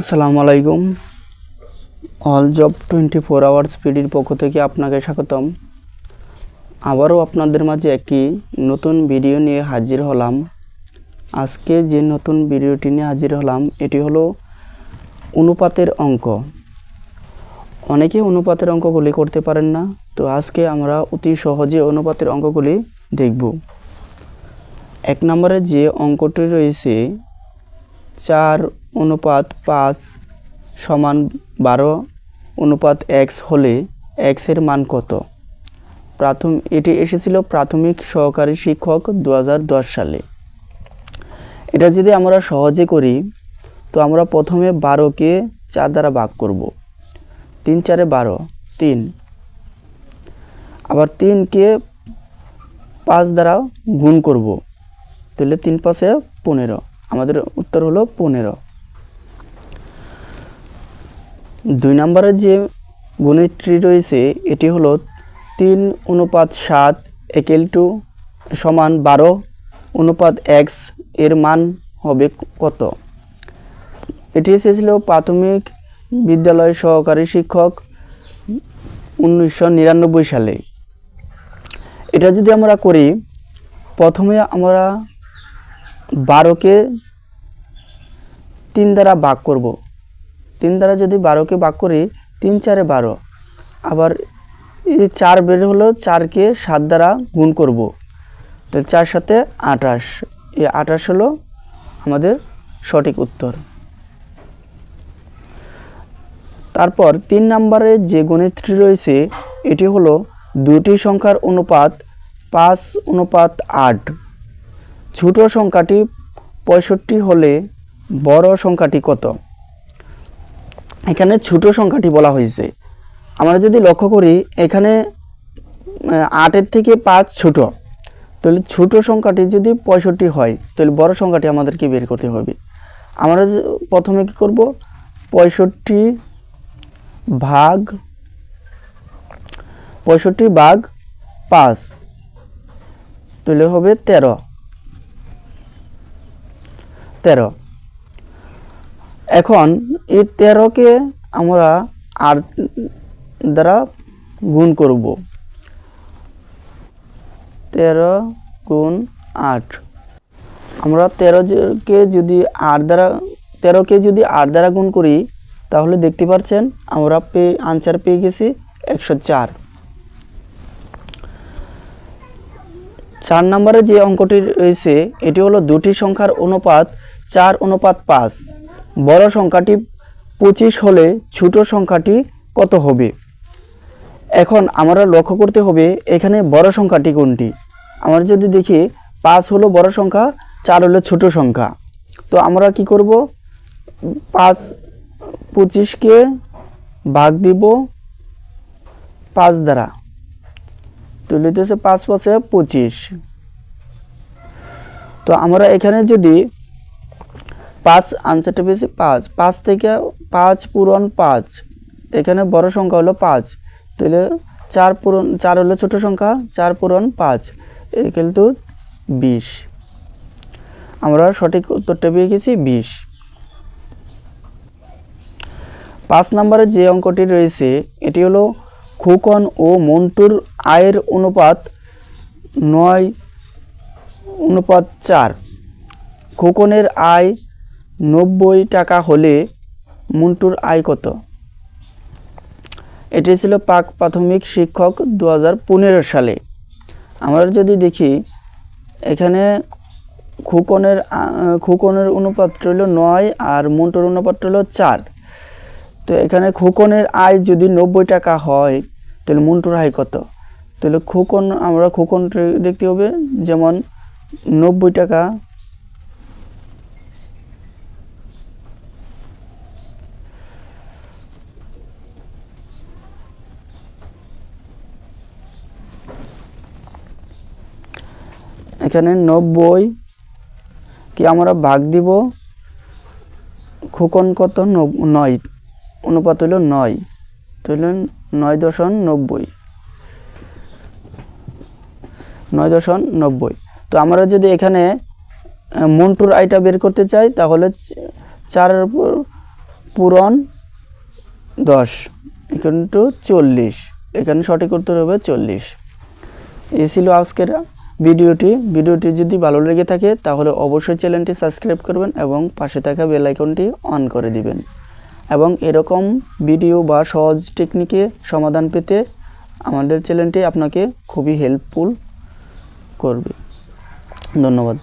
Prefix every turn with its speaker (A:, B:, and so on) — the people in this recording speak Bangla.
A: আসসালামু আলাইকুম। All job twenty four hours পিডির পক্ষ থেকে আপনাকে স্বাগতম। আবারও আপনাদের মাঝে একটি নতুন ভিডিও নিয়ে হাজির হলাম। আজকে যে নতুন ভিডিওটি নিয়ে হাজির হলাম, এটি হলো অনুপাতের অঙ্ক। অনেকে অনুপাতের অঙ্কগুলি করতে পারেন না, তো আজকে আমরা অতি সহজে অনুপাতের অঙ্কগুলি দেখব। এক নম্বরে যে অঙ্কটি রয়েছে, চার অনুপাত পাঁচ সমান বারো, অনুপাত এক্স হলে এক্সের মান কত? প্রাথমিক এটি এসেছিল প্রাথমিক সহকারী শিক্ষক দু হাজার দশ সালে। এটা যদি আমরা সহজে করি, তো আমরা প্রথমে বারোকে চার দ্বারা ভাগ করব। তিন চারে বারো, তিন। আবার তিনকে পাঁচ দ্বারা গুণ করব। তাহলে তিন পাশে পনেরো। আমাদের উত্তর হলো পনেরো। দুই নম্বরের যে গণিতটি রয়েছে, এটি হলো তিন অনুপাত সাত একেল টু সমান বারো অনুপাত এক্সের মান হবে কত? এটি এসেছিল প্রাথমিক বিদ্যালয় সহকারী শিক্ষক উনিশশো নিরানব্বই সালে। এটা যদি আমরা করি, প্রথমে আমরা বারোকে তিন দ্বারা ভাগ করব। তিন দ্বারা যদি বারোকে বাক করি, তিন চারে বারো। আবার এই চার বের হলো চারকে সাত দ্বারা গুণ করব। তো চার সাথে আঠাশ। এই আঠাশ হলো আমাদের সঠিক উত্তর। তারপর তিন নম্বরে যে গণিতটি রয়েছে, এটি হলো দুটি সংখ্যার অনুপাত পাঁচ অনুপাত আট। ছোট সংখ্যাটি পঁয়ষট্টি হলে বড় সংখ্যাটি কত? এখানে ছোট সংখ্যাটি বলা হয়েছে। আমরা যদি লক্ষ্য করি, এখানে আটের থেকে পাঁচ ছোট। তাহলে ছোট সংখ্যাটি যদি পঁয়ষট্টি হয়, তাহলে বড় সংখ্যাটি আমাদেরকে বের করতে হবে। আমরা প্রথমে কি করব? পঁয়ষট্টি ভাগ পঁয়ষট্টি ভাগ পাঁচ, তাহলে হবে তেরো। তেরো। এখন এই তেরোকে আমরা আর দ্বারা গুণ করব। তেরো গুণ আট। আমরা তেরোকে যদি আট দ্বারা, তেরোকে যদি আট দ্বারা গুণ করি, তাহলে দেখতে পাচ্ছেন আমরা পেয়ে আনসার পেয়ে গেছি একশো চার। চার নম্বরে যে অঙ্কটি রয়েছে, এটি হলো দুটি সংখ্যার অনুপাত চার অনুপাত পাঁচ। বড় সংখ্যাটি পঁচিশ হলে ছোট সংখ্যাটি কত হবে? এখন আমরা লক্ষ্য করতে হবে এখানে বড় সংখ্যাটি কোনটি? আমরা যদি দেখি পাঁচ হলো বড় সংখ্যা, চার হলো ছোট সংখ্যা। তো আমরা কি করব? পাঁচ পঁচিশকে ভাগ দিব পাঁচ দ্বারা। তুলে দিয়েছে পাঁচ পাঁচে পঁচিশ। তো আমরা এখানে যদি পাঁচ আনসারটা পেয়েছি পাঁচ। পাঁচ থেকে পাঁচ পূরণ পাঁচ। এখানে বড় সংখ্যা হলো পাঁচ। তাহলে চার পূরণ, চার হলো ছোট সংখ্যা, চার পূরণ পাঁচ। কিন্তু বিশ। আমরা সঠিক উত্তরটা পেয়ে গেছি বিশ। পাঁচ নম্বরে যে অঙ্কটি রয়েছে, এটি হলো খোকন ও মন্টুর আয়ের অনুপাত নয়, অনুপাত চার। খোকনের আয় নব্বই টাকা হলে মন্টুর আয় কত? এটি ছিল পাক প্রাথমিক শিক্ষক দু হাজার পনেরো সালে। আমরা যদি দেখি, এখানে খুকনের খুকনের অনুপাত রইল নয় আর মন্টুর অনুপাত রইল চার। তো এখানে খোকনের আয় যদি নব্বই টাকা হয়, তাহলে মন্টুর আয় কত? তাহলে খোকন, আমরা খোকন দেখতে হবে, যেমন নব্বই টাকা এখানে নব্বই। কি আমরা ভাগ দিব? খোকন কত? নয়। অনুপাত হলো নয়। তাহলে নয় দশন নব্বই। নয় দশন নব্বই। তো আমরা যদি এখানে মন্টুর আইটা বের করতে চাই, তাহলে চ- চারের পূরণ দশ। এখানে টু চল্লিশ। এখানে সঠিক উত্তর হবে চল্লিশ। এই ছিল আজকের ভিডিওটি ভিডিওটি যদি ভালো লেগে থাকে, তাহলে অবশ্যই চ্যানেলটি সাবস্ক্রাইব করবেন এবং পাশে থাকা বেল আইকনটি অন করে দিবেন। এবং এরকম ভিডিও বা সহজ টেকনিকে সমাধান পেতে আমাদের চ্যানেলটি আপনাকে খুবই হেল্পফুল করবে। ধন্যবাদ।